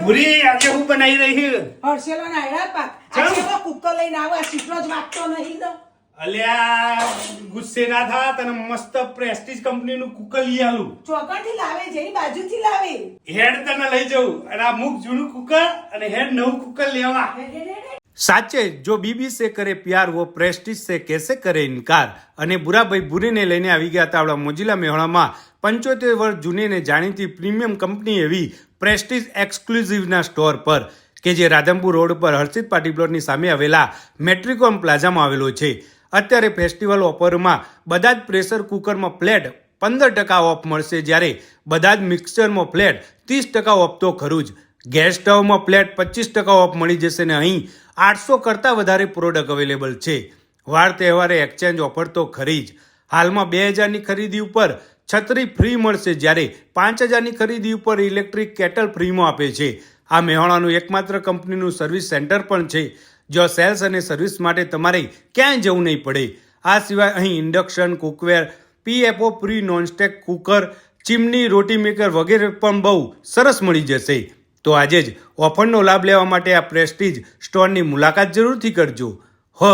ભૂરી આજે હું બનાવી રહી હર્ષેલો નાયડા પાક. આજે તો કુકર લઈને આવો આ સીટલો જ વાગતો નહીં તો. અલ્યા ગુસ્સે ના થા તને મસ્ત પ્રેસ્ટીજ કંપનીનું કુકર લઈ આલું. ચોકણથી લાવે જેની બાજુથી લાવે. હેડ તને લઈ જવું અને આ મુખ જૂનું કુકર અને હેડ નવું કુકર લેવા સાચે જો બીબી સે કરે પ્યાર વો પ્રેસ્ટીજ સે કેસે કરે ઇનકાર? અને બુરાભાઈ બુરીને લઈને આવી ગયા હતા આપણા મોજીલા મેહોણામાં પંચોતેર વર્ષ જૂની ને જાણીતી પ્રીમિયમ કંપની એવી પ્રેસ્ટીજ એક્સક્લુઝિવના સ્ટોર પર, કે જે રાધનપુર રોડ પર હર્ષિત પાટી પ્લોટની સામે આવેલા મેટ્રિકોન પ્લાઝામાં આવેલો છે. અત્યારે ફેસ્ટિવલ ઓફરમાં બધા જ પ્રેશર કુકરમાં પ્લેટ પંદર ટકા ઓફ મળશે જ્યારે બધા જ મિક્સરમાં પ્લેટ ત્રીસ ટકા ઓફ તો ખરું જ. ગેસ સ્ટવમાં પ્લેટ પચીસ ટકા ઓફ મળી જશે ને અહીં આઠસો કરતાં વધારે પ્રોડક્ટ અવેલેબલ છે. વાર તહેવારે એક્સચેન્જ ઓફર તો ખરી જ. હાલમાં બે હજારની ખરીદી ઉપર છત્રી ફ્રી મળશે જ્યારે પાંચ હજારની ખરીદી ઉપર ઇલેક્ટ્રિક કેટલ ફ્રીમાં આપે છે. આ મેહોણાનું એકમાત્ર કંપનીનું સર્વિસ સેન્ટર પણ છે. જો સેલ્સ અને સર્વિસ માટે તમારે ક્યાંય જવું નહીં પડે. આ સિવાય અહીં induction, cookware, PFO, free nonstick cooker, chimney રોટી મેકર વગેરે પણ બહુ સરસ મળી જશે. તો આજે જ ઓફરનો લાભ લેવા માટે આ પ્રેસ્ટીજ સ્ટોરની મુલાકાત જરૂરથી કરજો. હ.